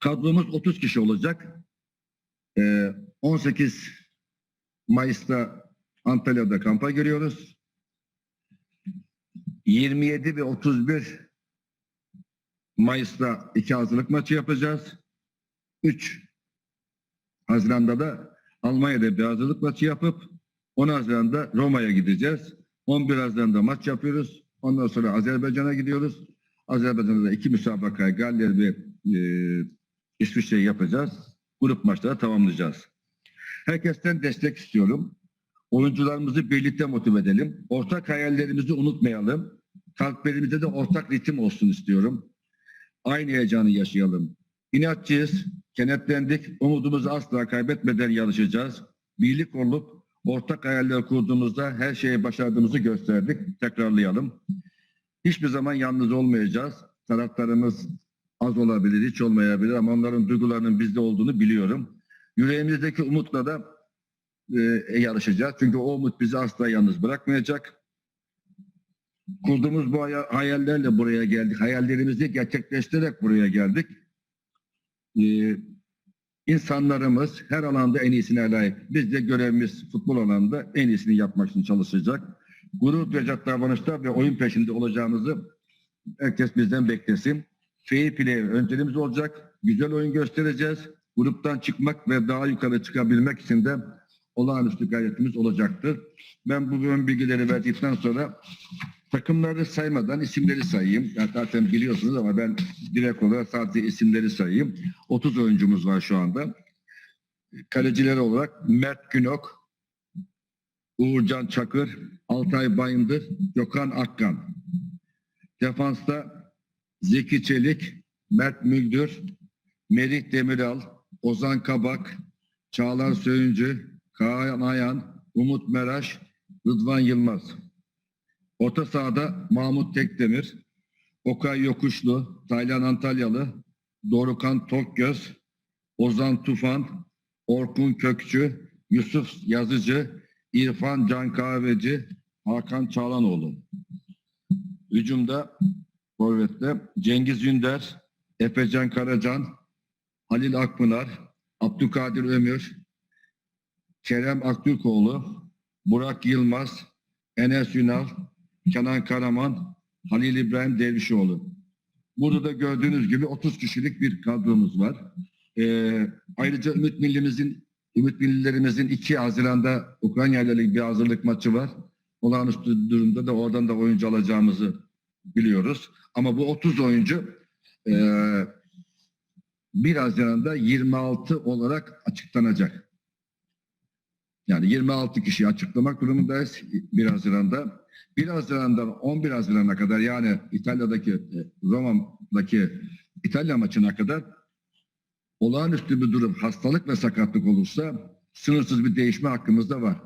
Kadromuz 30 kişi olacak. Ee, 18 Mayıs'ta Antalya'da kampa giriyoruz. 27 ve 31 Mayıs'ta iki hazırlık maçı yapacağız. 3 Haziran'da da Almanya'da bir hazırlık maçı yapıp 10 Haziran'da Roma'ya gideceğiz. 11 Haziran'da maç yapıyoruz. Ondan sonra Azerbaycan'a gidiyoruz. Azerbaycan'da da iki müsabakayı Galler ve e, İsviçre'yi yapacağız. Grup maçları tamamlayacağız. Herkesten destek istiyorum. Oyuncularımızı birlikte motive edelim. Ortak hayallerimizi unutmayalım. Kalplerimizde de ortak ritim olsun istiyorum. Aynı heyecanı yaşayalım. İnatçıyız, kenetlendik. Umudumuzu asla kaybetmeden yarışacağız. Birlik olup ortak hayaller kurduğumuzda her şeyi başardığımızı gösterdik. Tekrarlayalım. Hiçbir zaman yalnız olmayacağız. Taraftarımız az olabilir, hiç olmayabilir ama onların duygularının bizde olduğunu biliyorum. Yüreğimizdeki umutla da e, yarışacağız. Çünkü o umut bizi asla yalnız bırakmayacak. Kurduğumuz bu hay- hayallerle buraya geldik. Hayallerimizi gerçekleştirerek buraya geldik. Ee, insanlarımız her alanda en iyisine layık. Biz de görevimiz futbol alanında en iyisini yapmak için çalışacak. Gurur duyacak davranışlar ve oyun peşinde olacağımızı herkes bizden beklesin. Fair play önceliğimiz olacak. Güzel oyun göstereceğiz. Gruptan çıkmak ve daha yukarı çıkabilmek için de olağanüstü gayretimiz olacaktır. Ben bu ön bilgileri verdikten sonra takımları saymadan isimleri sayayım. Yani zaten biliyorsunuz ama ben direkt olarak sadece isimleri sayayım. 30 oyuncumuz var şu anda. Kaleciler olarak Mert Günok, Uğurcan Çakır, Altay Bayındır, Gökhan Akkan. Defansta Zeki Çelik, Mert Müldür, Merih Demiral, Ozan Kabak, Çağlar Söyüncü, Kaan Ayan, Umut Meraş, Rıdvan Yılmaz. Orta sahada Mahmut Tekdemir, Okay Yokuşlu, Taylan Antalyalı, Dorukan Tokgöz, Ozan Tufan, Orkun Kökçü, Yusuf Yazıcı, İrfan Can Kahveci, Hakan Çağlanoğlu. Hücumda Forvet'te Cengiz Yünder, Efecan Karacan, Halil Akpınar, Abdülkadir Ömür, Kerem Aktürkoğlu, Burak Yılmaz, Enes Ünal, Kenan Karaman, Halil İbrahim Dervişoğlu. Burada da gördüğünüz gibi 30 kişilik bir kadromuz var. Ee, ayrıca Ümit Millimizin, Ümit Millilerimizin 2 Haziran'da Ukrayna ile bir hazırlık maçı var. Olağanüstü durumda da oradan da oyuncu alacağımızı biliyoruz. Ama bu 30 oyuncu e, 1 Haziran'da 26 olarak açıklanacak. Yani 26 kişiyi açıklamak durumundayız 1 Haziran'da. 1 Haziran'dan 11 Haziran'a kadar yani İtalya'daki e, Roma'daki İtalya maçına kadar olağanüstü bir durum, hastalık ve sakatlık olursa sınırsız bir değişme hakkımız da var.